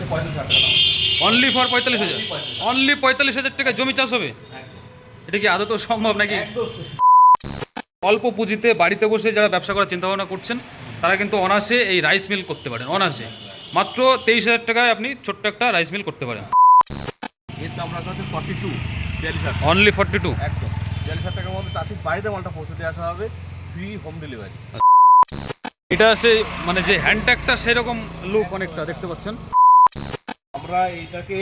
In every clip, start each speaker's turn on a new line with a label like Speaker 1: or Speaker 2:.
Speaker 1: হচ্ছে পঁয়ত্রিশ হাজার টাকা
Speaker 2: অনলি ফর পঁয়তাল্লিশ হাজার? অনলি পঁয়তাল্লিশ। হাজার টাকা জমি চাষ হবে? এটা কি আদৌ সম্ভব নাকি? অল্প পুঁজিতে বাড়িতে বসে যারা ব্যবসা করার চিন্তা ভাবনা করছেন তারা কিন্তু অনায়াসে এই রাইস মিল করতে পারেন অনায়াসে। মাত্র তেইশ হাজার টাকায় আপনি ছোট্ট একটা রাইস মিল করতে পারেন। অনলি ফর্টি টু
Speaker 1: একদম। বিয়াল্লিশ হাজার টাকার মধ্যে চাষির বাড়িতে মালটা পৌঁছে দিয়ে আসা হবে ফ্রি হোম ডেলিভারি
Speaker 2: এটা আছে মানে যে হ্যান্ডট্যাগটা সেরকম লুক অনেকটা দেখতে পাচ্ছেন?
Speaker 1: আমরা এটাকে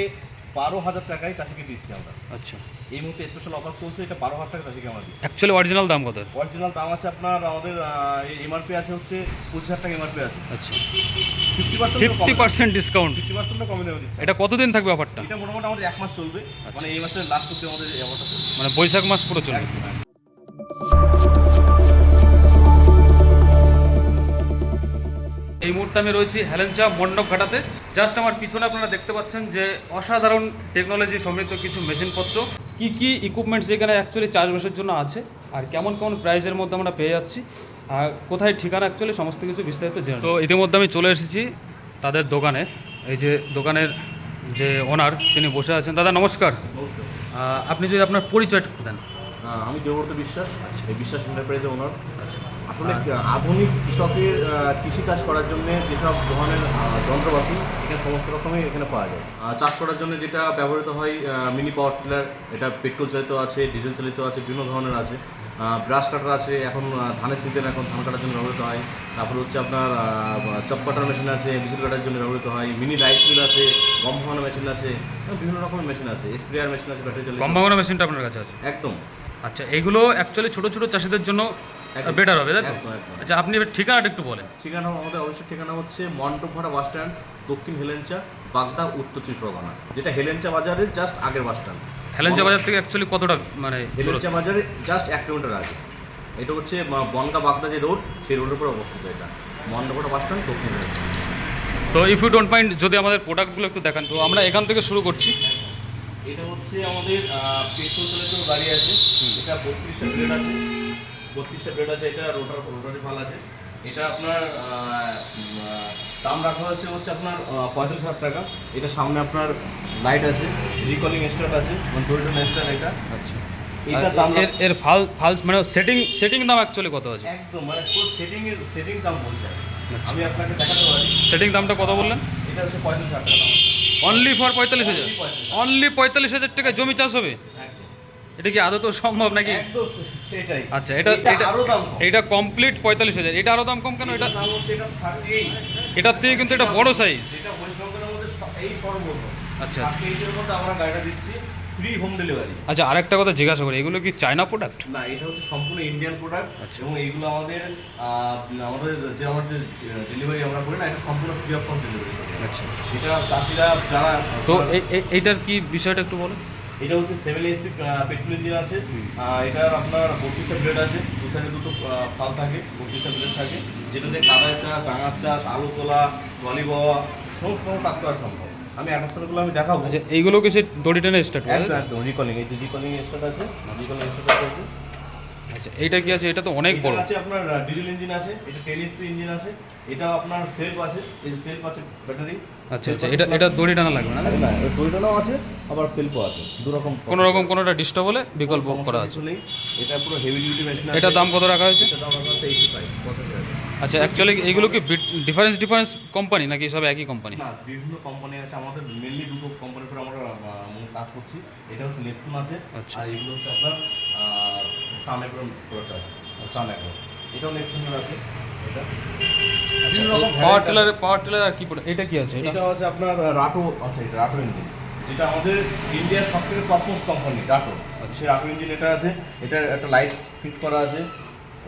Speaker 1: বারো হাজার টাকায় চাষিকে দিচ্ছি আমরা।
Speaker 2: আচ্ছা।
Speaker 1: এই মুহূর্তে স্পেশাল অফার চলছে এটা বারো হাজার টাকা চাষিকে আমরা দিচ্ছি।
Speaker 2: অ্যাকচুয়ালি অরিজিনাল দাম কত?
Speaker 1: অরিজিনাল দাম আছে আপনার আমাদের এমআরপি আছে হচ্ছে পঁচিশ হাজার টাকা এমআরপি আছে।
Speaker 2: আচ্ছা।
Speaker 1: Fifty percent
Speaker 2: fifty percent discount
Speaker 1: fifty percent কমে দেওয়া দিচ্ছে।
Speaker 2: এটা কতদিন থাকবে অফারটা
Speaker 1: এটা মোটামুটি আমাদের এক মাস চলবে। মানে এই মাসের লাস্ট অব্দি আমাদের এই অফারটা
Speaker 2: মানে বৈশাখ মাস পুরো চলবে। এই মুহূর্তে আমি রয়েছি হেলেঞ্চা মণ্ডপ ঘাটাতে। জাস্ট আমার পিছনে আপনারা দেখতে পাচ্ছেন যে অসাধারণ টেকনোলজি সমৃদ্ধ কিছু মেশিনপত্র। কি কি ইকুইপমেন্টস এখানে অ্যাকচুয়ালি চাষবাসের জন্য আছে আর কেমন কেমন প্রাইসের মধ্যে আমরা পেয়ে যাচ্ছি আর কোথায় ঠিকানা অ্যাকচুয়ালি সমস্ত কিছু বিস্তারিত জেনে তো ইতিমধ্যে আমি চলে এসেছি তাদের দোকানে। এই যে দোকানের যে ওনার তিনি বসে আছেন। দাদা নমস্কার। আপনি যদি আপনার পরিচয় দেন।
Speaker 1: আমি দেবব্রত বিশ্বাস এই বিশ্বাস এন্টারপ্রাইজের ওনার আসলে আধুনিক কৃষকের কৃষিকাজ করার জন্য যেসব ধরনের যন্ত্রপাতি এখানে সমস্ত রকমই এখানে পাওয়া যায়। চাষ করার জন্য যেটা ব্যবহৃত হয় মিনি পাওয়ার টিলার এটা পেট্রোল চালিত আছে ডিজেল চালিত আছে বিভিন্ন ধরনের আছে। ব্রাশ কাটার আছে এখন ধানের সিজন এখন ধান কাটার জন্য ব্যবহৃত হয়। তারপরে হচ্ছে আপনার চপ কাটার মেশিন আছে বিজুল কাটার জন্য ব্যবহৃত হয়। মিনি রাইস মিল আছে গম ভাঙানো মেশিন আছে বিভিন্ন রকমের মেশিন আছে। স্প্রেয়ার মেশিন আছে ব্যাটারি চালিত।
Speaker 2: কম ভাঙানো মেশিনটা আপনার কাছে আছে?
Speaker 1: একদম।
Speaker 2: আচ্ছা এগুলো অ্যাকচুয়ালি ছোট ছোট চাষিদের জন্য। বেটার হবে তাই। আচ্ছা আপনি এবার ঠিকানাটা একটু বলেন।
Speaker 1: ঠিকানা আমাদের অবশ্যই ঠিকানা হচ্ছে মন্টপভাড়া বাস স্ট্যান্ড দক্ষিণ হেলেঞ্চা বাগদা উত্তর চব্বিশ পরগনা যেটা হেলেঞ্চা বাজারের জাস্ট আগের বাস স্ট্যান্ড।
Speaker 2: হেলেঞ্চা বাজার থেকে অ্যাকচুয়ালি কতটা মানে?
Speaker 1: হেলেঞ্চা বাজারে জাস্ট এক কিলোমিটার আগে। এটা হচ্ছে বনগা বাগদা যে রোড সেই রোডের উপরে অবস্থিত এটা। মন্টপভাড়া বাস স্ট্যান্ড দক্ষিণ হেলেঞ্চা।
Speaker 2: তো ইফ ইউ ডোন্ট মাইন্ড যদি আমাদের প্রোডাক্টগুলো একটু দেখান। তো আমরা এখান থেকে শুরু করছি।
Speaker 1: এটা হচ্ছে আমাদের পেট্রোল চালিত গাড়ি আছে। এটা বত্রিশটা আছে। বত্রিশটা ব্লেড আছে এটা রোটার রোটারি ফাল আছে। এটা আপনার দাম রাখা হয়েছে হচ্ছে আপনার পঁয়ত্রিশ হাজার টাকা। এটা সামনে আপনার লাইট আছে রিকলিং স্টার্ট আছে মানে দড়িটা স্টার্ট এটা।
Speaker 2: আচ্ছা।
Speaker 1: দাম
Speaker 2: এর ফাল ফালস মানে সেটিং সেটিং দাম অ্যাকচুয়ালি কত আছে?
Speaker 1: একদম মানে ফুল সেটিং এর সেটিং দাম বলছে।
Speaker 2: আচ্ছা।
Speaker 1: আমি আপনাকে দেখাতে পারি।
Speaker 2: সেটিং দামটা কত বললেন?
Speaker 1: এটা হচ্ছে পঁয়ত্রিশ হাজার টাকা
Speaker 2: অনলি ফর পঁয়তাল্লিশ হাজার। অনলি পঁয়তাল্লিশ হাজার। টাকা জমি চাষ হবে?
Speaker 1: একদম।
Speaker 2: এটা কি আদৌ সম্ভব নাকি?
Speaker 1: সেটাই।
Speaker 2: আচ্ছা এটা এটা আরও কমপ্লিট পঁয়তাল্লিশ হাজার। এটা আরও দাম কম কেন? এটা
Speaker 1: দাম হচ্ছে এটা 38
Speaker 2: এটার থেকে কিন্তু এটা বড় সাইজ আচ্ছা আচ্ছা। আরেকটা কথা জিজ্ঞাসা করি এগুলো কি চায়না প্রোডাক্ট
Speaker 1: না এটা হচ্ছে সম্পূর্ণ ইন্ডিয়ান প্রোডাক্ট
Speaker 2: আচ্ছা।
Speaker 1: এবং এইগুলো আমাদের আমাদের যে আমার যে ডেলিভারি আমরা করি না এটা সম্পূর্ণ ফ্রি অফ ডেলিভারি
Speaker 2: আচ্ছা।
Speaker 1: এটা চাষিরা যারা
Speaker 2: তো এইটার কি বিষয়টা একটু বলো
Speaker 1: এটা হচ্ছে সেভেন এসপি পেট্রোল ইঞ্জিন আছে। এটার আপনার বত্রিশটা ব্লেড আছে। দু সাইডে দুটো ফাল থাকে বত্রিশটা ব্লেড থাকে। যেটাতে কাদার চাষ ডাঙার চাষ আলু তোলা বওয়া সমস্ত রকম কাজ করা সম্ভব। আমি অ্যাটাচমেন্টগুলো আমি দেখাবো।
Speaker 2: আচ্ছা এইগুলো কি সে দড়ি টেনে স্টার্ট
Speaker 1: একদম রিকলিং এই যে রিকলিং স্টার্ট আছে রিকলিং স্টার্ট আছে।
Speaker 2: আচ্ছা এইটা কি আছে? এটা তো অনেক বড়।
Speaker 1: আছে আপনার ডিজেল ইঞ্জিন আছে এটা টেন এসপি ইঞ্জিন আছে এটা আপনার সেলফ আছে এই সেলফ আছে ব্যাটারি
Speaker 2: আচ্ছা আচ্ছা এটা এটা দড়ি টানা লাগবে না?
Speaker 1: না দুইটাও আছে আবার সেলফও আছে দু রকম
Speaker 2: কোনো রকম কোনোটা ডিস্টার্ব হলে বিকল্প করা আছে।
Speaker 1: এটা পুরো হেভি ডিউটি মেশিন
Speaker 2: এটার দাম কত রাখা হয়েছে?
Speaker 1: এটা দাম আছে 85
Speaker 2: আচ্ছা অ্যাকচুয়ালি এগুলো কি ডিফারেন্স ডিফারেন্স কোম্পানি নাকি সব একই কোম্পানি
Speaker 1: না বিভিন্ন কোম্পানি আছে আমাদের মেনলি দুটো কোম্পানির উপরে আমরা কাজ করছি। এটা হচ্ছে নেপচুন আছে
Speaker 2: আচ্ছা।
Speaker 1: আর এগুলো হচ্ছে আপনার সান অ্যাগ্রো প্রোডাক্ট আছে। সান অ্যাগ্রো এটাও নেপচুনের আছে এটা।
Speaker 2: আচ্ছা পাওয়ার টিলার পাওয়ার টিলার আর কি পড়ে? এটা কি আছে? এটা
Speaker 1: আপনার রাটো আছে এটা রাটো ইঞ্জিন। যেটা আমাদের ইন্ডিয়ার সব থেকে টপমোস্ট কোম্পানি রাটো ইঞ্জিন এটা আছে। এটা একটা লাইট ফিট করা আছে।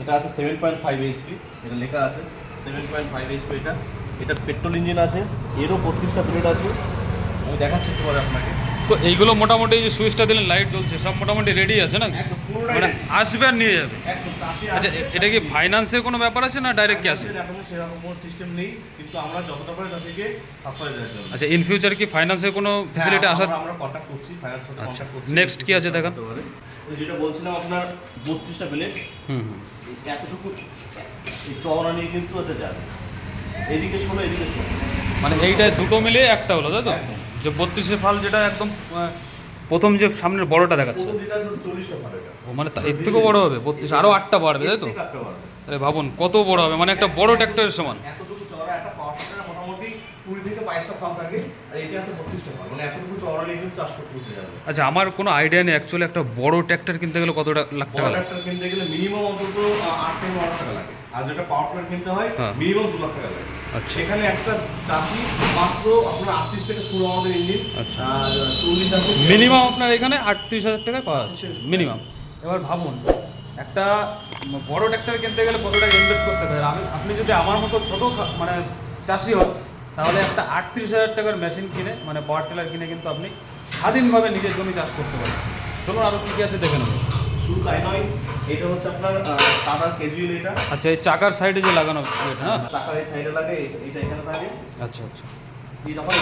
Speaker 1: এটা আছে সেভেন পয়েন্ট ফাইভ এইচপি এটা লেখা আছে। সেভেন পয়েন্ট ফাইভ এইচপি এটা। এটা পেট্রোল ইঞ্জিন আছে। এরও বত্রিশটা ব্লেড আছে। আমি দেখাচ্ছি পরে আপনাকে।
Speaker 2: তো এইগুলো মোটামুটি যে সুইচটা দিলেন লাইট জ্বলছে সব মোটামুটি রেডি আছে না মানে আসবে আর নিয়ে যাবে? আচ্ছা এটা কি ফাইন্যান্সের কোনো ব্যাপার আছে না ডাইরেক্ট কি আছে
Speaker 1: এখনও সেরকম কোনো সিস্টেম নেই কিন্তু আমরা যতটা পারি চাষিকে সাশ্রয় দেওয়ার জন্য।
Speaker 2: আচ্ছা ইন ফিউচার কি ফাইন্যান্সের কোনো
Speaker 1: হ্যাঁ, আমরা- করছি ফাইন্যান্স সাথে
Speaker 2: আচ্ছা,
Speaker 1: করছি
Speaker 2: next কি আছে দেখান?
Speaker 1: করতে যেটা বলছিলাম আপনার বত্রিশটা প্লেট
Speaker 2: হুম হুম।
Speaker 1: এতটুকু এই চওড়া নিয়ে কিন্তু এটা যাবে। এদিকে শোনো এদিকে শোনো।
Speaker 2: মানে এইটায় দুটো মিলে একটা হলো তাই তো। যে বত্রিশে ফাল যেটা একদম প্রথম যে সামনের বড়টা দেখাচ্ছে। ও মানে এর থেকেও বড় হবে বত্রিশ আরও আটটা বাড়বে তাই তো। আরে ভাবুন কত বড় হবে মানে একটা বড় ট্র্যাক্টরের সমান।
Speaker 1: মানে
Speaker 2: আচ্ছা আমার কোনো আইডিয়া নেই অ্যাকচুয়ালি একটা বড় ট্র্যাক্টর কিনতে গেলে কত লাখ টাকা লাগে
Speaker 1: ট্রাক্টর কিনতে গেলে মিনিমাম অন্তত আট থেকে টাকা লাগে। আর যেটা পাওয়ার কিনতে হয়
Speaker 2: হ্যাঁ।
Speaker 1: মিনিমাম দু লাখ টাকা লাগে। সেখানে একটা চাষি মাত্র আপনার আটত্রিশ থেকে শুরু আমাদের ইঞ্জিন।
Speaker 2: আচ্ছা। মিনিমাম আপনার এখানে আটত্রিশ হাজার টাকায় পাওয়া যাচ্ছে মিনিমাম। এবার ভাবুন একটা বড় ট্র্যাক্টর কিনতে গেলে কত টাকা ইনভেস্ট করতে হবে আমি আপনি যদি আমার মতো ছোটো মানে চাষি হন তাহলে একটা আটত্রিশ হাজার টাকার মেশিন কিনে মানে পাওয়ার টিলার কিনে কিন্তু আপনি স্বাধীনভাবে নিজের জমি চাষ করতে পারেন। চলুন আরও কী কী আছে দেখে নেব।
Speaker 1: শুধু তাই নয় এটা হচ্ছে আপনার টাটার কেজুয়াল এটা।
Speaker 2: আচ্ছা এই চাকার সাইডে যে লাগানো এটা হ্যাঁ
Speaker 1: চাকার এই সাইডে লাগে এটা- এটা এখানে থাকে।
Speaker 2: আচ্ছা আচ্ছা।
Speaker 1: এই যখন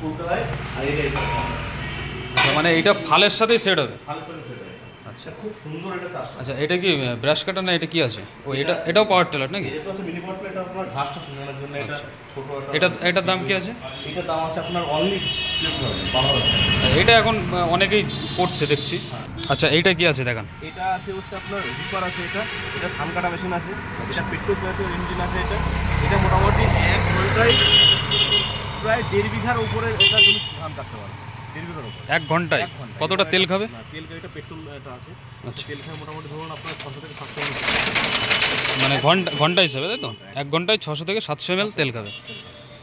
Speaker 1: খুলতে হয় আর এটা এখানে থাকে।
Speaker 2: আচ্ছা মানে এইটা ফালের সাথেই সেট হবে?
Speaker 1: ফালের সাথে সেট হয় আচ্ছা খুব সুন্দর এটা চাষ
Speaker 2: আচ্ছা এটা কি ব্রাশ কাটার না এটা কি আছে? ও এটা এটাও পাওয়ার টিলার নাকি?
Speaker 1: এটা হচ্ছে মিনি পট এটা আপনার ঘাসটা শুকানোর জন্য এটা
Speaker 2: আচ্ছা।
Speaker 1: ছোট
Speaker 2: এটা এটার দাম কি আছে?
Speaker 1: এটা দাম আছে আপনার অনলি টাকা।
Speaker 2: এটা এখন অনেকেই করছে দেখছি। আচ্ছা এইটা কি আছে দেখান।
Speaker 1: এটা আছে হচ্ছে আপনার রিপার আছে এটা এটা ধান কাটা মেশিন আছে এটা পেট্রোল চালিত ইঞ্জিন আছে এটা এটা মোটামুটি এক ঘন্টায় প্রায় দেড় বিঘার উপরে এটা তুমি ধান কাটতে পারবে দেড় বিঘার উপরে।
Speaker 2: এক ঘন্টায়?
Speaker 1: এক ঘন্টায়।
Speaker 2: কতটা তেল খাবে?
Speaker 1: তেল খাবে পেট্রোল এটা আছে।
Speaker 2: আচ্ছা।
Speaker 1: তেল খাবে মোটামুটি ধরুন আপনার ছশো থেকে সাতশো
Speaker 2: মানে ঘণ্টা ঘণ্টা হিসাবে তাই তো? এক ঘন্টায় ছশো থেকে সাতশো এম তেল খাবে।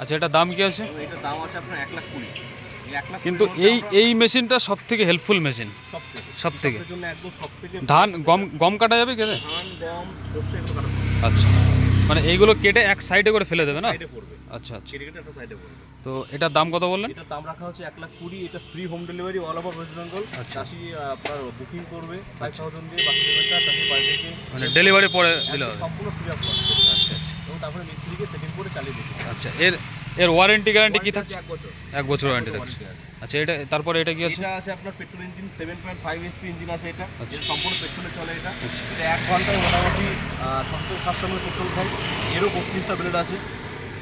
Speaker 2: আচ্ছা এটা দাম কি আছে?
Speaker 1: এটার দাম আছে আপনার এক লাখ কুড়ি। এই এক লাখ
Speaker 2: কিন্তু এই এই মেশিনটা সব থেকে হেল্পফুল মেশিন
Speaker 1: সব থেকে
Speaker 2: সব থেকে।
Speaker 1: কৃষকদের জন্য একদম সব থেকে
Speaker 2: ধান গম গম কাটা যাবে কেটে
Speaker 1: ধান গম সর্ষে এগুলো কাটা
Speaker 2: আচ্ছা। মানে এইগুলো কেটে এক সাইডে করে ফেলে দেবে না?
Speaker 1: সাইডে পড়বে।
Speaker 2: আচ্ছা আচ্ছা।
Speaker 1: কেটে কেটে একটা সাইডে পড়বে।
Speaker 2: তো এটার দাম কত বললেন?
Speaker 1: এটার দাম রাখা হচ্ছে এক লাখ কুড়ি এটা free home delivery all over West Bengal
Speaker 2: আচ্ছা।
Speaker 1: চাষি আপনার বুকিং করবে ফাইভ থাউজেন্ড দিয়ে বাকি পেমেন্টটা চাষি বাড়ি থেকে
Speaker 2: মানে ডেলিভারি পরে দিলে হবে।
Speaker 1: সম্পূর্ণ ফ্রি অফ কস্ট
Speaker 2: আচ্ছা আচ্ছা।
Speaker 1: এবং তারপরে মিস্ত্রিকে সেটিং করে চালিয়ে দিতে
Speaker 2: আচ্ছা এর এর ওয়ারেন্টি গ্যারান্টি কি থাকছে?
Speaker 1: এক বছর।
Speaker 2: এক বছর ওয়ারেন্টি থাকছে। আচ্ছা এটা তারপরে এটা কি আছে?
Speaker 1: এটা আছে আপনার petrol engine seven point five SP engine আছে এটা।
Speaker 2: আচ্ছা।
Speaker 1: এটা সম্পূর্ণ পেট্রোলে চলে এটা।
Speaker 2: আচ্ছা।
Speaker 1: এটা এক ঘন্টায় মোটামুটি সত্তর সাতশো মিলি পেট্রোল খায় এরও বত্রিশটা ব্লেড আছে।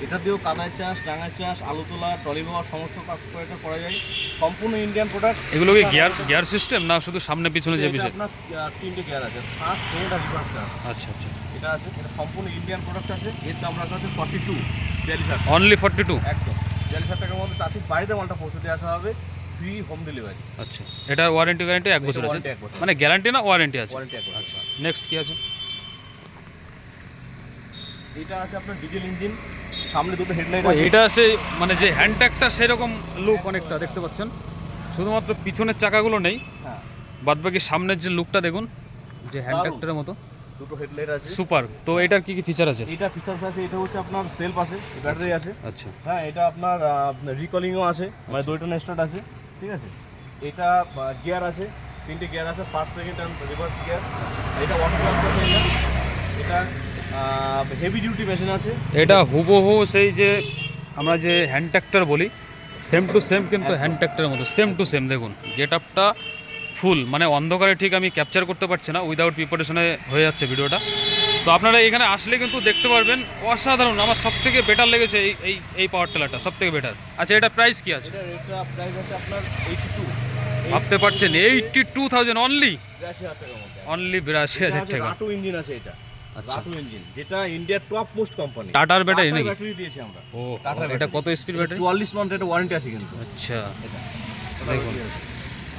Speaker 1: এটা দিয়েও কাদায় চাষ ডাঙায় চাষ আলু তোলা ট্রলি বাওয়া সমস্ত কাজ করে এটা করা যায়। সম্পূর্ণ ইন্ডিয়ান প্রোডাক্ট
Speaker 2: এগুলো কি গিয়ার গিয়ার সিস্টেম না শুধু সামনে পিছনে যে বিষয়
Speaker 1: আপনার তিনটে গিয়ার আছে। ফার্স্ট সেকেন্ড আর রিভার্স
Speaker 2: আচ্ছা আচ্ছা।
Speaker 1: এটা আছে এটা সম্পূর্ণ ইন্ডিয়ান প্রোডাক্ট আছে। এর দাম রাখা আছে ফর্টি টু বিয়াল্লিশ
Speaker 2: অনলি ফর্টি টু
Speaker 1: একদম। বিয়াল্লিশ হাজার টাকার মধ্যে চাষির বাড়িতে মালটা পৌঁছে দিয়ে আসা হবে ফ্রি হোম ডেলিভারি
Speaker 2: আচ্ছা। এটা ওয়ারেন্টি গ্যারান্টি এক বছর আছে? মানে গ্যারান্টি না ওয়ারেন্টি আছে?
Speaker 1: ওয়ারেন্টি এক বছর
Speaker 2: আচ্ছা। নেক্সট কি আছে?
Speaker 1: এটা আছে আপনার ডিজেল ইঞ্জিন সামনে দুটো হেডলাইট আছে।
Speaker 2: এটা আছে মানে যে হ্যান্ডট্যাগটা সেরকম লুক অনেকটা দেখতে পাচ্ছেন? শুধুমাত্র পিছনের চাকাগুলো নেই
Speaker 1: হ্যাঁ।
Speaker 2: বাদবাকি সামনের যে লুকটা দেখুন যে হ্যান্ডট্যাগটার মতো।
Speaker 1: দুটো হেডলাইট আছে।
Speaker 2: সুপার তো এটার কি কি ফিচার আছে?
Speaker 1: এটা ফিচার্স আছে এটা হচ্ছে আপনার সেলফ আছে ব্যাটারি আছে।
Speaker 2: আচ্ছা।
Speaker 1: হ্যাঁ এটা আপনার রিকলিংও আছে মানে দুইটা স্টার্ট আছে ঠিক আছে? এটা গিয়ার আছে তিনটে গিয়ার আছে first second and reverse gear এটা ওয়াটার এটা হেভি ডিউটি মেশিন আছে।
Speaker 2: এটা হুবহু সেই যে আমরা যে হ্যান্ড ট্র্যাক্টর বলি সেম টু সেম কিন্তু হ্যান্ড ট্র্যাক্টরের মতো সেম টু সেম দেখুন গেট আপটা ফুল মানে অন্ধকারে ঠিক আমি ক্যাপচার করতে পারছি না উইদাউট প্রিপারেশনে হয়ে যাচ্ছে ভিডিওটা। তো আপনারা এখানে আসলে কিন্তু দেখতে পারবেন অসাধারণ আমার সব থেকে বেটার লেগেছে এই এই এই পাওয়ার টেলারটা সব থেকে বেটার আচ্ছা এটা প্রাইস কি আছে? ভাবতে পারছেন eighty two thousand only only বিরাশি হাজার টাকা।
Speaker 1: ইঞ্জিন আছে এটা। রাটু ইঞ্জিন যেটা ইন্ডিয়ার টপ মোস্ট কোম্পানি
Speaker 2: টাটার ব্যাটারি নাকি?
Speaker 1: ব্যাটারি দিয়েছি আমরা।
Speaker 2: ও
Speaker 1: টাটার
Speaker 2: এটা কত স্পিড ব্যাটারি
Speaker 1: চুয়াল্লিশ মান্থ এটা ওয়ারেন্টি আছে কিন্তু।
Speaker 2: আচ্ছা। দেখুন।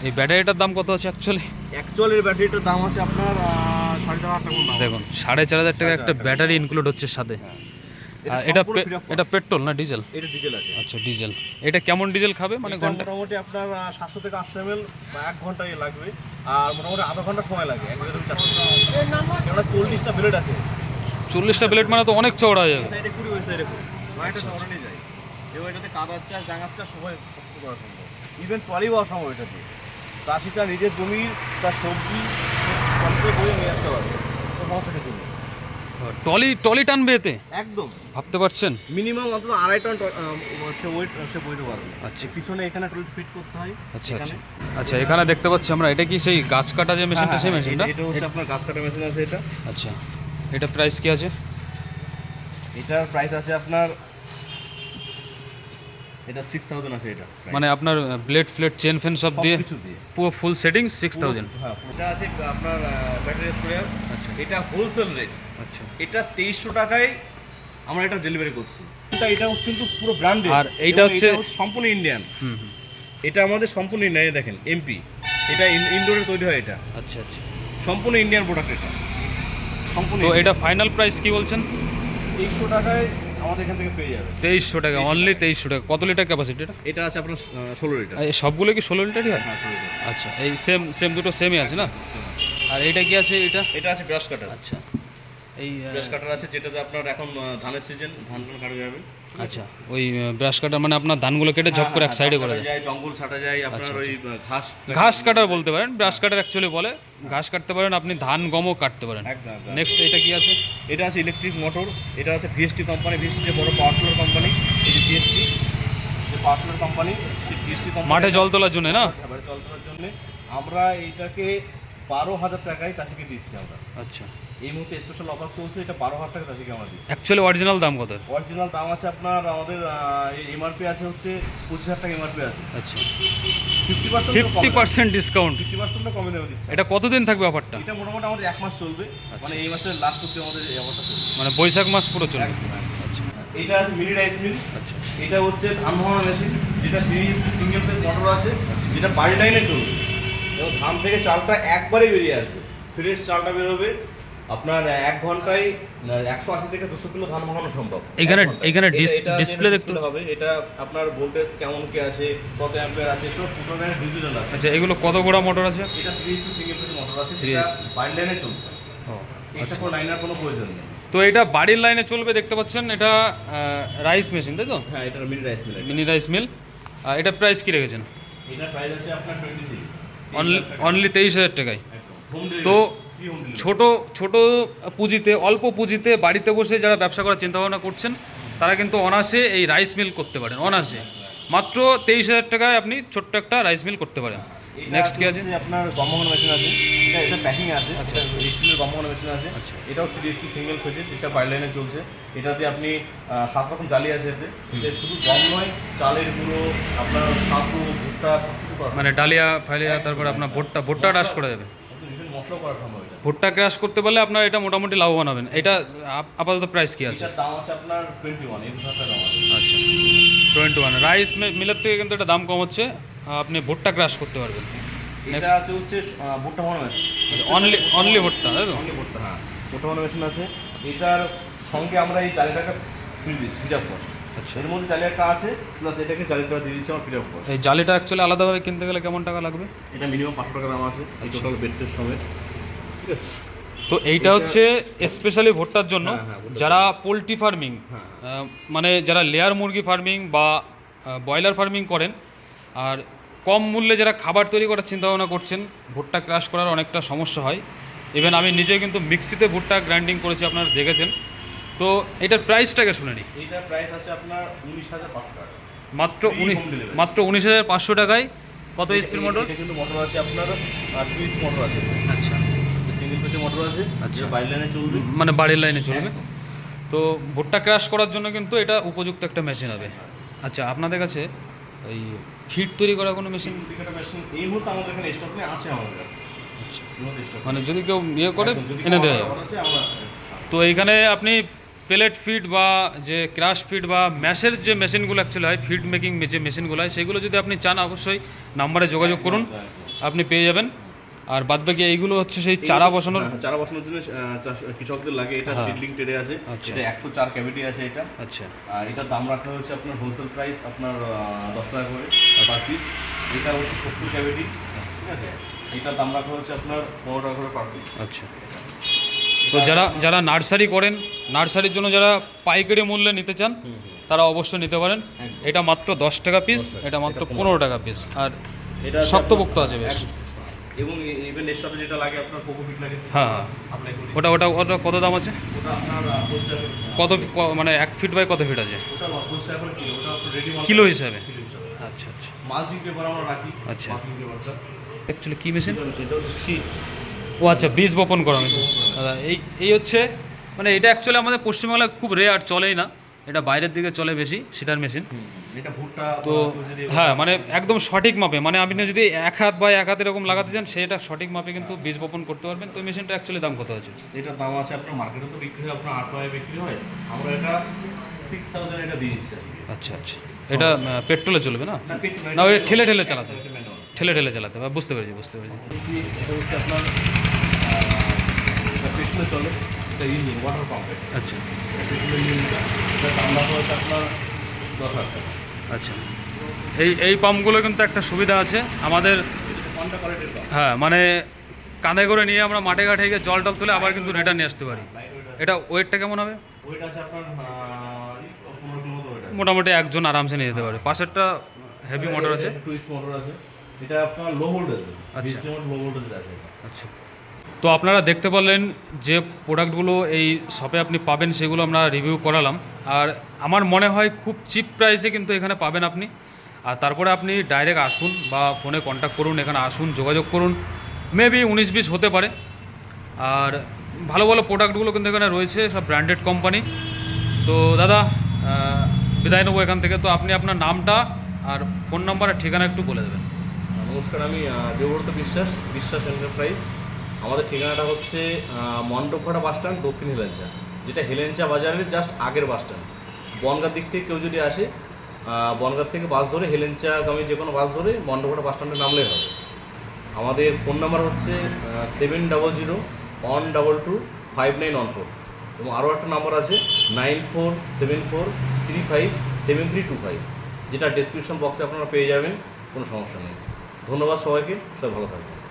Speaker 2: এই ব্যাটারিটার দাম কত আছে অ্যাকচুয়ালি
Speaker 1: অ্যাকচুয়ালি ব্যাটারিটার দাম আছে আপনার সাড়ে চার হাজার টাকা
Speaker 2: দেখুন সাড়ে চার হাজার টাকা একটা ব্যাটারি ইনক্লুড হচ্ছে সাথে।
Speaker 1: হ্যাঁ।
Speaker 2: এটা। এটা পেট্রোল না ডিজেল?
Speaker 1: এটা ডিজেল আছে।
Speaker 2: আচ্ছা ডিজেল। এটা কেমন ডিজেল খাবে? মানে ঘণ্টা
Speaker 1: মোটামুটি আপনার সাতশো থেকে আটশো এম বা এক ঘণ্টা ইয়ে লাগবে। আর মোটামুটি আধা ঘণ্টা সময় লাগে। এক লিটার চারশো কেননা চল্লিশটা ব্লেড আছে।
Speaker 2: চল্লিশটা প্লেট মানে তো অনেক চওড়া হয়ে যাবে।
Speaker 1: সাইডে কুড়ি ওই সাইডে কুড়ি। নয়টা চওড়া নিয়ে যায়। এবং এটাতে কাদার চাষ ডাঙার চাষ সবাই সমস্ত করা সম্ভব। ইভেন সম্ভব দিয়ে চাষিটা নিজের জমির তার সবজি নিয়ে আসতে পারবে।
Speaker 2: টলি টলি টানবে এতে?
Speaker 1: একদম।
Speaker 2: ভাবতে পারছেন?
Speaker 1: মিনিমাম অন্তত আড়াই টন হচ্ছে ওয়েট সে বইতে পারবে
Speaker 2: আচ্ছা।
Speaker 1: পিছনে এখানে টোল ফিট করতে হয়
Speaker 2: আচ্ছা আচ্ছা। আচ্ছা এখানে দেখতে পাচ্ছি আমরা এটা কি সেই গাছ কাটা যে মেশিনটা সেই
Speaker 1: হ্যাঁ, হ্যাঁ,
Speaker 2: মেশিনটা
Speaker 1: এটা- এটা হচ্ছে আপনার গাছ কাটা মেশিন আছে এটা।
Speaker 2: আচ্ছা এটা প্রাইস কি আছে?
Speaker 1: এটার প্রাইস আছে আপনার এটা সিক্স থাউজেন্ড আছে এটা
Speaker 2: মানে আপনার ব্লেড ফ্লেড চেন ফেন সব দিয়ে পুরো ফুল সেটিং সিক্স থাউজেন্ড
Speaker 1: হ্যাঁ এটা আছে আপনার ব্যাটারি স্প্রেয়ার এটা হোলসেল রেট
Speaker 2: আচ্ছা।
Speaker 1: এটা তেইশশো টাকায় আমরা এটা ডেলিভারি করছি। এটা এটা কিন্তু পুরো ব্র্যান্ডেড
Speaker 2: আর এইটা হচ্ছে-
Speaker 1: সম্পূর্ণ ইন্ডিয়ান
Speaker 2: হুম হুম।
Speaker 1: এটা আমাদের সম্পূর্ণ ইন্ডিয়ান দেখেন এমপি এটা ইনডোরে তৈরি হয় এটা।
Speaker 2: আচ্ছা আচ্ছা।
Speaker 1: সম্পূর্ণ ইন্ডিয়ান প্রোডাক্ট এটা। সম্পূর্ণ
Speaker 2: তো এটা ফাইনাল প্রাইস কি বলছেন?
Speaker 1: তেইশশো টাকায় আমাদের এখান থেকে পেয়ে যাবে।
Speaker 2: তেইশশো টাকা অনলি তেইশশো টাকা। কত লিটার ক্যাপাসিটি এটা?
Speaker 1: এটা আছে আপনার ষোলো লিটার।
Speaker 2: এই সবগুলো কি ষোলো লিটারই হয়?
Speaker 1: হ্যাঁ ষোলো লিটার।
Speaker 2: আচ্ছা এই সেম সেম দুটো সেমই আছে না? আর এইটা কি আছে এটা?
Speaker 1: এটা আছে ব্রাশ কাটার।
Speaker 2: আচ্ছা। এই
Speaker 1: ব্রাশ কাটার আছে যেটাতে আপনার এখন ধানের সিজন ধান কাটা যাবে।
Speaker 2: আচ্ছা। ওই ব্রাশ কাটার মানে আপনার ধানগুলো কেটে ঝপ করে এক সাইডে করে
Speaker 1: যায়। জঙ্গল ছাটা যায় আপনার ওই ঘাস
Speaker 2: ঘাস কাটার বলতে পারেন। ব্রাশ কাটার অ্যাকচুয়ালি বলে ঘাস কাটতে পারেন আপনি ধান গমও কাটতে পারেন। নেক্সট এটা কি আছে?
Speaker 1: এটা আছে ইলেকট্রিক মোটর এটা আছে ভিএসটি কোম্পানি ভিএসটি যে বড় পাওয়ার টিলার কোম্পানি এই যে ভিএসটি যে পাওয়ার টিলার কোম্পানি সেই ভিএসটি কোম্পানি
Speaker 2: মাঠে জল তোলার জন্য না?
Speaker 1: জল তোলার জন্য। আমরা এইটাকে বারো হাজার টাকায় চাষিকে দিচ্ছি আমরা।
Speaker 2: আচ্ছা।
Speaker 1: এই মুহূর্তে স্পেশাল অফার চলছে এটা বারো হাজার টাকা চাষিকে আমরা দিচ্ছি।
Speaker 2: অ্যাকচুয়ালি অরিজিনাল দাম কত?
Speaker 1: অরিজিনাল দাম আছে আপনার আমাদের এমআরপি আছে হচ্ছে পঁচিশ হাজার টাকা এমআরপি আছে।
Speaker 2: আচ্ছা।
Speaker 1: Fifty percent
Speaker 2: discount
Speaker 1: fifty percent কমে দেওয়া দিচ্ছে।
Speaker 2: এটা কতদিন থাকবে অফারটা
Speaker 1: এটা মোটামুটি আমাদের এক মাস চলবে। মানে এই মাসের লাস্ট অব্দি আমাদের এই অফারটা চলবে।
Speaker 2: মানে বৈশাখ মাস পুরো চলবে। আচ্ছা।
Speaker 1: এটা আছে মিনি রাইস মিল
Speaker 2: আচ্ছা।
Speaker 1: এটা হচ্ছে ধান ভাঙানো মেশিন যেটা থ্রি সিঙ্গেল ফেজ মোটর আছে যেটা বাড়ি লাইনে চলবে। ধান থেকে চালটা একবারে বেরিয়ে আসবে। ফ্রেশ চালটা বেরোবে। আপনার এক ঘন্টায় একশো আশি থেকে দুশো কিলো ধান ভাঙানো সম্ভব।
Speaker 2: এখানে- এখানে
Speaker 1: এটা-
Speaker 2: ডিস-
Speaker 1: এটা
Speaker 2: ডিসপ্লে দেখতে-
Speaker 1: হবে এটা আপনার ভোল্টেজ কেমন কি আছে কত অ্যাম্পিয়ার আছে সব টোটাল ডিজিটাল আছে।
Speaker 2: আচ্ছা এগুলো কত গোড়া মোটর আছে?
Speaker 1: এটা থ্রি সিঙ্গেল ফেজ মোটর আছে
Speaker 2: 3
Speaker 1: যেটা
Speaker 2: HP
Speaker 1: লাইনে চলছে। এক্সট্রা কোনো লাইনার কোনো প্রয়োজন নেই।
Speaker 2: তো এটা বাড়ির লাইনে চলবে দেখতে পাচ্ছেন এটা রাইস মেশিন তাই তো?
Speaker 1: হ্যাঁ এটা mini rice mill
Speaker 2: mini rice mill এটা প্রাইস কি রেখেছেন?
Speaker 1: এটা প্রাইস আছে আপনার টোয়েন্টি
Speaker 2: অনলি অনলি তেইশ হাজার টাকায়। তো ছোট ছোট পুঁজিতে অল্প পুঁজিতে বাড়িতে বসে যারা ব্যবসা করার চিন্তাভাবনা করছেন তারা কিন্তু অনাসে এই রাইস মিল করতে পারেন অনাসে মাত্র তেইশ হাজার টাকায় আপনি ছোট্ট একটা রাইস মিল করতে পারেন। নেক্সট কি আছে?
Speaker 1: আপনার গমন মেশিন আছে। এটা এটা প্যাকিং আছে। স্টিলের গমন মেশিন আছে।
Speaker 2: আচ্ছা।
Speaker 1: এটাও থ্রি এসপি সিঙ্গেল ফেজের এটা পাইপলাইনে চলছে। এটাতে আপনি সাত রকম জালি আছে এতে। শুধু গম নয় চালের গুঁড়ো আপনার সাতু ভুট্টা সব কিছু
Speaker 2: মানে ডালিয়া ফালিয়া তারপর আপনার ভুট্টা ভুট্টা চাষ করা যাবে?
Speaker 1: কিন্তু করা সম্ভব এটা।
Speaker 2: ভুট্টা ক্রাশ করতে পারলে আপনার এটা মোটামুটি লাভবান হবেন। এটা আপাতত প্রাইস কি আছে?
Speaker 1: দাম আছে আপনার টোয়েন্টি ওয়ান
Speaker 2: আচ্ছা। টোয়েন্টি ওয়ান রাইস মিলের থেকে কিন্তু এটা দাম কম হচ্ছে। আপনি ভুট্টা ক্রাশ করতে পারবেন।
Speaker 1: এটা আছে হচ্ছে ভুট্টা ভানো মেশিন
Speaker 2: অনলি অনলি ভুট্টা তাই তো?
Speaker 1: অনলি ভুট্টা হ্যাঁ। ভুট্টা মেশিন আছে। এটার সঙ্গে আমরা এই জালিটাটা ফ্রি দিচ্ছি অফ কস্ট
Speaker 2: আচ্ছা।
Speaker 1: এর মধ্যে জালি একটা আছে প্লাস এটাকে জালিটা দিয়ে দিচ্ছি আমার ফ্রি অফ কস্ট
Speaker 2: এই জালিটা অ্যাকচুয়ালি আলাদাভাবে কিনতে গেলে কেমন টাকা লাগবে?
Speaker 1: এটা মিনিমাম পাঁচশো টাকা দাম আছে এই টোটাল বেডটের সমেত। ঠিক আছে?
Speaker 2: তো এইটা হচ্ছে স্পেশালি ভুট্টার জন্য
Speaker 1: হ্যাঁ, হ্যাঁ,
Speaker 2: যারা পোলট্রি ফার্মিং
Speaker 1: হ্যাঁ।
Speaker 2: মানে যারা লেয়ার মুরগি ফার্মিং বা ব্রয়লার ফার্মিং করেন আর কম মূল্যে যারা খাবার তৈরি করার চিন্তাভাবনা করছেন ভুট্টা ক্রাশ করার অনেকটা সমস্যা হয়। ইভেন আমি নিজে কিন্তু মিক্সিতে ভুট্টা গ্রাইন্ডিং করেছি আপনারা দেখেছেন। তো এটার প্রাইসটাকে শুনে নিই।
Speaker 1: এইটার প্রাইস আছে আপনার উনিশ হাজার পাঁচশো টাকা।
Speaker 2: মাত্র
Speaker 1: Free
Speaker 2: উনি
Speaker 1: home delivery।
Speaker 2: মাত্র উনিশ হাজার পাঁচশো টাকায় কত স্পিড মোটর
Speaker 1: কিন্তু মোটর আছে আপনার টুইস মোটর আছে।
Speaker 2: আচ্ছা।
Speaker 1: সিঙ্গেল পেটে মোটর আছে।
Speaker 2: আচ্ছা।
Speaker 1: বাইর লাইনে চলবে।
Speaker 2: মানে বাড়ির লাইনে চলবে। তো ভুট্টা ক্রাশ করার জন্য কিন্তু এটা উপযুক্ত একটা মেশিন হবে। আচ্ছা আপনাদের কাছে এই ফিট তৈরি করা কোনো মেশিন
Speaker 1: এই মুহূর্তে আমাদের এখানে স্টক নেই আছে আমাদের কাছে।
Speaker 2: আচ্ছা। মানে যদি কেউ ইয়ে করে এনে
Speaker 1: দেয়,
Speaker 2: তো এইখানে আপনি প্লেট ফিড বা যে ক্রাশ ফিড বা ম্যাশের যে মেশিনগুলো অ্যাকচুয়ালি হয় ফিড মেকিং যে মেশিনগুলো হয় সেগুলো যদি আপনি চান অবশ্যই নাম্বারে যোগাযোগ করুন। আপনি পেয়ে যাবেন। আর বাদবাকি এইগুলো হচ্ছে সেই চারা বসানোর
Speaker 1: হ্যাঁ, চারা বসানোর জন্য কৃষকদের লাগে। এটা
Speaker 2: হ্যাঁ।
Speaker 1: সিডলিং ট্রেডে আছে।
Speaker 2: আচ্ছা।
Speaker 1: এটা একশো চার ক্যাভিটি আছে এটা।
Speaker 2: আচ্ছা।
Speaker 1: আর এটার দাম রাখা হয়েছে আপনার হোলসেল প্রাইস আপনার দশ টাকা করে পার পিস এটা হচ্ছে সত্তর ক্যাভিটি ঠিক আছে? এটার দাম রাখা হয়েছে আপনার পনেরো টাকা করে পার পিস
Speaker 2: আচ্ছা। তো যারা যারা নার্সারি করেন নার্সারির জন্য যারা পাইকারি মূল্যে নিতে চান তারা অবশ্যই নিতে পারেন। এটা মাত্র দশ টাকা পিস এটা মাত্র পনেরো টাকা পিস আর
Speaker 1: এটা
Speaker 2: শক্তপোক্ত আছে বেশ।
Speaker 1: এবং ইভেন এর সাথে যেটা লাগে আপনার কোকো পিট লাগে
Speaker 2: হ্যাঁ, হ্যাঁ। ওটা ওটা ওটা কত দাম আছে?
Speaker 1: ওটা আপনার
Speaker 2: কত মানে এক ফিট বাই কত ফিট আছে?
Speaker 1: ওটা কিলো ওটা রেডি
Speaker 2: কিলো হিসাবে? আচ্ছা আচ্ছা।
Speaker 1: পেপার আমরা রাখি
Speaker 2: আচ্ছা।
Speaker 1: পেপারটা
Speaker 2: অ্যাকচুয়ালি কী মেশিন
Speaker 1: এটা হচ্ছে শীত
Speaker 2: ও আচ্ছা বীজ বপন করা মেশিন দাদা এই এই হচ্ছে মানে এটা অ্যাকচুয়ালি আমাদের পশ্চিমবাংলায় খুব রেয়ার চলেই না। এটা বাইরের দিকে চলে বেশি সেটার মেশিন তো হ্যাঁ মানে একদম সঠিক মাপে মানে আপনি যদি এক হাত বা এক হাত এরকম লাগাতে চান সেটা সঠিক মাপে কিন্তু বীজ বপন করতে পারবেন। তো মেশিনটা অ্যাকচুয়ালি দাম কত আছে?
Speaker 1: এটা দাম আছে আপনার মার্কেটে তো বিক্রি হয় আপনার আট টাকায় বিক্রি হয়। আমরা এটা সিক্স থাউজেন্ড এটা দিয়ে দিচ্ছি
Speaker 2: আচ্ছা আচ্ছা। এটা পেট্রোলে চলবে না?
Speaker 1: না,
Speaker 2: ওই ঠেলে ঠেলে চালাতে হবে ঠেলে ঠেলে চালাতে হবে বুঝতে পেরেছি বুঝতে পেরেছি।
Speaker 1: এটা হচ্ছে আপনার পেট্রোলে চলে। ইঞ্জিন ওয়াটার
Speaker 2: আচ্ছা।
Speaker 1: আপনার দশ হাজার টাকা।
Speaker 2: আচ্ছা। এই এই পাম্পগুলো কিন্তু একটা সুবিধা আছে। আমাদের হ্যাঁ মানে কাঁধে করে নিয়ে আমরা মাঠে ঘাটে গিয়ে জল টল তুলে আবার কিন্তু রিটার্ন নিয়ে আসতে পারি। এটা ওয়েটটা কেমন হবে? মোটামুটি একজন আরামসে নিয়ে যেতে পারে। পাশেরটা হেভি মোটর আছে।
Speaker 1: মোটর আছে। এটা আপনার লো ভোল্টেজ
Speaker 2: আচ্ছা।
Speaker 1: লো ভোল্টেজ আছে
Speaker 2: আচ্ছা। তো আপনারা দেখতে পারলেন যে প্রোডাক্টগুলো এই শপে আপনি পাবেন সেগুলো আমরা রিভিউ করালাম। আর আমার মনে হয় খুব চিপ প্রাইসে কিন্তু এখানে পাবেন আপনি। আর তারপরে আপনি ডাইরেক্ট আসুন বা ফোনে কন্ট্যাক্ট করুন, এখানে আসুন, যোগাযোগ করুন। মেবি উনিশ বিশ হতে পারে। আর ভালো ভালো প্রোডাক্টগুলো কিন্তু এখানে রয়েছে, সব ব্র্যান্ডেড কোম্পানি। তো দাদা বিদায় নেব এখান থেকে। তো আপনি আপনার নামটা আর ফোন নাম্বার আর ঠিকানা একটু বলে দেবেন।
Speaker 1: নমস্কার, আমি দেবব্রত বিশ্বাস বিশ্বাস এন্টারপ্রাইজ আমাদের ঠিকানাটা হচ্ছে মণ্ডপঘাটা বাস স্ট্যান্ড, দক্ষিণ হেলেঞ্চা, যেটা হেলেঞ্চা বাজারের জাস্ট আগের বাস স্ট্যান্ড। বনগার দিক থেকে কেউ যদি আসে বনগার থেকে বাস ধরে হেলেঞ্চাগামী যে কোনো বাস ধরে মণ্ডপঘাটা বাস স্ট্যান্ডে নামলেই হবে। আমাদের ফোন নাম্বার হচ্ছে seven double zero one double two five nine one four এবং আরও একটা নাম্বার আছে nine four seven four three five seven three two five যেটা ডেসক্রিপশন বক্সে আপনারা পেয়ে যাবেন, কোনো সমস্যা নেই। ধন্যবাদ সবাইকে, সবাই ভালো থাকবেন।